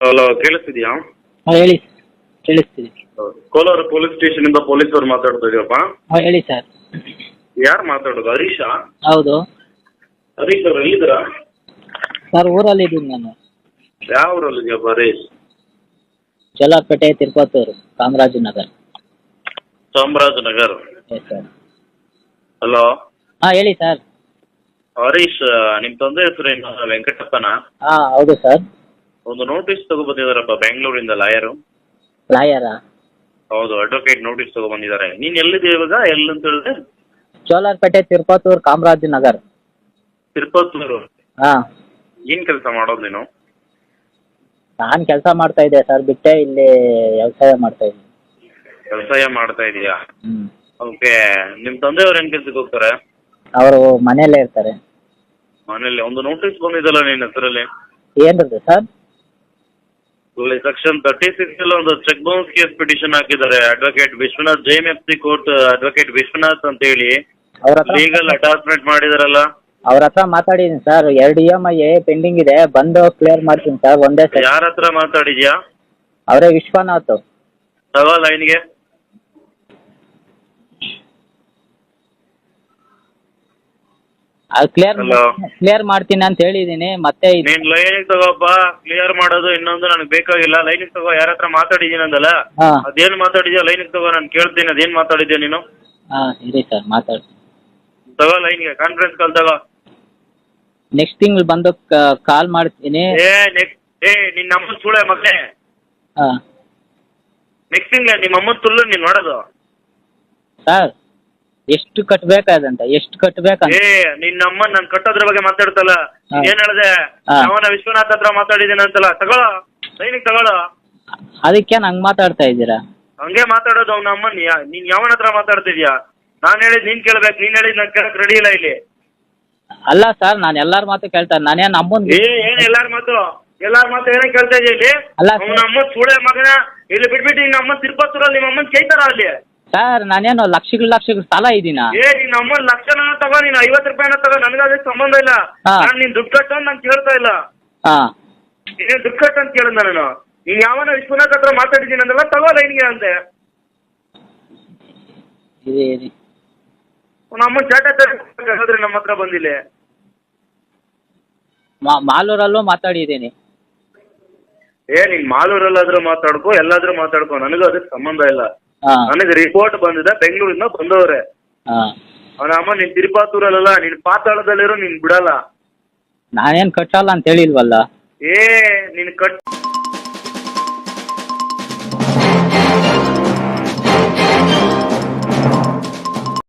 Hello ಕೇಳಿಸ್ತಿದ್ಯಾ? ಹಾಂ ಹೇಳಿ. ಕೇಳಿಸ್ತಿದೆ. ಕೋಲಾರ ಪೊಲೀಸ್ ಸ್ಟೇಷನ್ ಇಂದ ಪೊಲೀಸರು ಮಾತಾಡ್ತಾ ಇದೀರಪ್ಪ ಹಾಂ ಹೇಳಿ ಸರ್. ಯಾರು ಮಾತಾಡೋದು? ಹರೀಶಾ? ಹೌದು. ಹರೀಶ್ ಅವ್ರು ಎಲ್ಲಿದ್ದೀರಾ? ಸರ್ ಊರಲ್ಲಿ ಇದ್ದೀನಿ ನಾನು. ಯಾವ ಊರಲ್ಲಿ ಇದೆಯಪ್ಪ Harish? Jalarpet Tirupattur Kamarajanagar Chamarajanagar. Yes sir hello ಹಾಂ ಹೇಳಿ ಸರ್. ಹರೀಶ್ ನಿಮ್ ತಂದೆ ಹೆಸರು ಏನು? ವೆಂಕಟಪ್ಪನ? ಹಾ ಹೌದು ಸರ್. ಒಂದು ನೋಟಿಸ್ ತಗೊಬಂದಿದಾರಪ್ಪ ಬೆಂಗಳೂರಿಂದ ಲಾಯರು ಲಾಯರಾ ಹೌದು ಅಡ್ವೊಕೇಟ್ ನೋಟಿಸ್ ತಗೊಬಂದಿದ್ದಾರೆ ನೀನು ಎಲ್ಲಿದೆ ಇವಾಗ? ಎಲ್ಲಿ ಅಂತ ಹೇಳಿದೆ ತಿರುಪತೂರ್ ಕಾಮರಾಜನಗರ್ ತಿರುಪತ್ತೂರು ಹಾ. ಏನು ಕೆಲಸ ಮಾಡೋದು ನೀನು? ನಾನು ಕೆಲಸ ಮಾಡ್ತಾ ಇದ್ದೆ ಸರ್ ಬಿಟ್ಟೆ ಇಲ್ಲಿ ವ್ಯವಸಾಯ ಮಾಡ್ತಾ ಇದ್ದೀನಿ. ವ್ಯವಸಾಯ ಮಾಡ್ತಾ ಇದೀಯಾ? ಓಕೆ ನಿಮ್ಮ ತಂದೆಯವ್ರು ಏನು ಕೆಲ್ಸಕ್ಕೆ ಹೋಗ್ತಾರೆ? ಅವರು ಮನೆಯಲ್ಲೇ ಇರ್ತಾರೆ. ಮನೇಲಿ ಒಂದು ನೋಟಿಸ್ ಬಂದಿದಲ್ಲ ನಿನ್ನ ಹೆಸರಲ್ಲಿ? ಏನ್ರದ್ದು ಸರ್? ಸೆಕ್ಷನ್ ತರ್ಟಿ ಸಿಕ್ಸ್ ಅಲ್ಲಿ ಒಂದು ಚೆಕ್ ಬೌನ್ಸ್ ಕೇಸ್ ಪಿಟಿಷನ್ ಹಾಕಿದ್ದಾರೆ advocate Vishwanath JM F C court advocate Vishwanath ಅಂತ ಹೇಳಿ ಅವ್ರ ಹತ್ರ ಲೀಗಲ್ ಅಟ್ಯಾಚ್ಮೆಂಟ್ ಮಾಡಿದಾರಲ್ಲ. ಅವ್ರ ಹತ್ರ ಮಾತಾಡಿದೀನಿ ಸರ್ ಎರಡು ಇ ಎಂ ಐ ಪೆಂಡಿಂಗ್ ಇದೆ. ಬಂದು ಕ್ಲಿಯರ್ ಮಾಡ್ತೀನಿ ಸರ್ ಒಂದೇ ಸರ್ ಯಾರ ಹತ್ರ ಮಾತಾಡಿದ್ಯಾ? ಅವರೇ ವಿಶ್ವನಾಥ್. ತಗೋ ಲೈನ್ಗೆ ಅದು ಕ್ಲಿಯರ್ Hello. ಕ್ಲಿಯರ್ ಮಾಡ್ತೀನಿ ಅಂತ ಹೇಳಿದೀನಿ ಮತ್ತೆ ಇದು ನೀನ್ ಲೈನಿಗೆ ತಗೋಪ್ಪ ಕ್ಲಿಯರ್ ಮಾಡೋದು ಇನ್ನೊಂದು ನನಗೆ ಬೇಕಾಗಿಲ್ಲ. ಲೈನ್ ತಗೋ ಯಾರ ಹತ್ರ ಮಾತಾಡಿದೀನಿ ಅಂದಲ್ಲ? ಹಾಂ. ಅದೇನ್ ಮಾತಾಡಿದ್ಯಾ ಲೈನ್ ತಗೋ ನಾನು ಕೇಳ್ತೀನಿ ಅದೇನ್ ಮಾತಾಡಿದ್ಯಾ ನೀನು? ಹಾ ಇರಿ ಸರ್ ಮಾತಾಡ್ತೀನಿ ತಗೋ ಲೈನ್ಗೆ ಕಾನ್ಫರೆನ್ಸ್ ಕಾಲ್ ತಗೋ. ನೆಕ್ಸ್ಟ್ ತಿಂಗಳು ಬಂದು ಕಾಲ್ ಮಾಡ್ತೀನಿ. ಏ ನೆಕ್ಸ್ಟ್ ಏ ನಿನ್ನ ಅಮ್ಮನ್ ಸುಳೆ ಮಗನೇ. ಹಾ. ನೆಕ್ಸ್ಟ್ ತಿಂಗ್ಳ ನಿಮ್ಮ ಅಮ್ಮನ್ ತುಳ್ಳು ನೀನ್ ನೋಡೋದು. ಸರ್ ಎಷ್ಟು ಕಟ್ಬೇಕಾದಂತ ಎಷ್ಟು ಕಟ್ಬೇಕಂತ ಏ ನಿನ್ನ ಅಮ್ಮ ನನ್ ಕಟ್ಟೋದ್ರ ಬಗ್ಗೆ ಮಾತಾಡ್ತಲ್ಲ. ಹಾ. ಏನ್ ಹೇಳ್ದೆ? ಹಾ. ಅವನ ವಿಶ್ವನಾಥ್ ಹತ್ರ ಮಾತಾಡಿದ್ದೀನಿ ಅಂತಲ್ಲ. ತಗೊಳ್ಳೋ ಸೈನಿಕ್ ತಗೊಳ್ಳೋ ಅದಕ್ಕೆ ನಂಗ್ ಮಾತಾಡ್ತಾ ಇದ್ದೀರಾ? ಹಂಗೆ ಮಾತಾಡೋದು ಅವ್ನ ಅಮ್ಮನ್. ಯಾ- ನೀನ್ ಯಾವನ ಹತ್ರ ಮಾತಾಡ್ತಿದ್ಯಾ? ನಾನ್ ಹೇಳಿದ್ ನೀನ್ ಕೇಳ್ಬೇಕು. ನೀನ್ ಹೇಳಿದ್ ನಾನ್ ಕೇಳಕ್ ರೆಡಿ ಇಲ್ಲ ಇಲ್ಲಿ. ಅಲ್ಲ ಸರ್ ನಾನು ಎಲ್ಲಾರ ಮಾತು ಕೇಳ್ತಾರೆ ನಾನೇ ಅಮ್ಮನ್ ಏ ಏನ್ ಎಲ್ಲಾರ್ ಮಾತು? ಎಲ್ಲಾರ್ ಮಾತು ಏನೇ ಕೇಳ್ತಾ ಇದೆಯಾ ಇಲ್ಲಿ? ಅವ್ನ ಅಮ್ಮ ಸುಳೆ ಮಗನ. ಇಲ್ಲಿ ಬಿಟ್ಬಿಟ್ಟು ನಿನ್ನ ಅಮ್ಮ ತಿರುಪತ್ತೂರಲ್ಲಿ ನಿಮ್ಮ ಅಮ್ಮನ್ ಚೈತಾರ ಅಲ್ಲಿ? ಸರ್ ನಾನೇನು ಲಕ್ಷಗಳು ಲಕ್ಷಗಳು ಸಾಲ ಇದ್ದೀನಾ? ಏ ಅಮ್ಮನ್ ಲಕ್ಷನ ತಗೋ ನೀನ್ ಐವತ್ತು ರೂಪಾಯಿನ ತಗೋ ನನಗೆ ಅದಕ್ಕೆ ಸಂಬಂಧ ಇಲ್ಲ. ಹಾ. ನಾನ್ ನಿನ್ ದುಡ್ಡು ಕಟ್ಟು ಅಂತ ನಾನು ಕೇಳ್ತಾ ಇಲ್ಲ. ಹಾಂ. ನೀನು ದುಡ್ಡು ಕಟ್ಟು ಅಂತ ಕೇಳಿದ ನಾನು. ನೀನ್ ಯಾವನ ವಿಶ್ವನಾಥ್ ಹತ್ರ ಮಾತಾಡಿದೀನಿ ಅಂದಲ್ಲ ತಗೋ ಲೈನ್ಗೆ ಅಂತೆ ಇರಿ ಇರಿ. ಅವ್ನ ಅಮ್ಮನ್ ಚಾಟ ಹೇಳಿದ್ರೆ ನಮ್ಮ ಹತ್ರ ಬಂದಿಲ್ಲ. ಮಾ ಮಾಲೂರಲ್ಲೂ ಮಾತಾಡಿದ್ದೀನಿ ಏ ನೀನ್ ಮಾಲೂರಲ್ಲಾದ್ರೂ ಮಾತಾಡ್ಕೋ ಎಲ್ಲಾದ್ರೂ ಮಾತಾಡ್ಕೋ ನನಗೂ ಅದಕ್ಕೆ ಸಂಬಂಧ ಇಲ್ಲ. ನನಗೆ ರಿಪೋರ್ಟ್ ಬಂದಿದೆ ಬೆಂಗಳೂರಿಂದ ಬಂದವ್ರೆ ಹಾಂ ಅವನ ಅಮ್ಮ ನೀನ್ ತಿರುಪಾತೂರಲ್ಲ ನೀನ್ ಪಾತಾಳದಲ್ಲಿರೋ ನೀನ್ ಬಿಡಲ್ಲ ನಾನೇನು ಕಟ್ಟಲ್ಲ ಅಂತ ಹೇಳಿಲ್ವಲ್ಲ ಏ ನೀನ್ ಕಟ್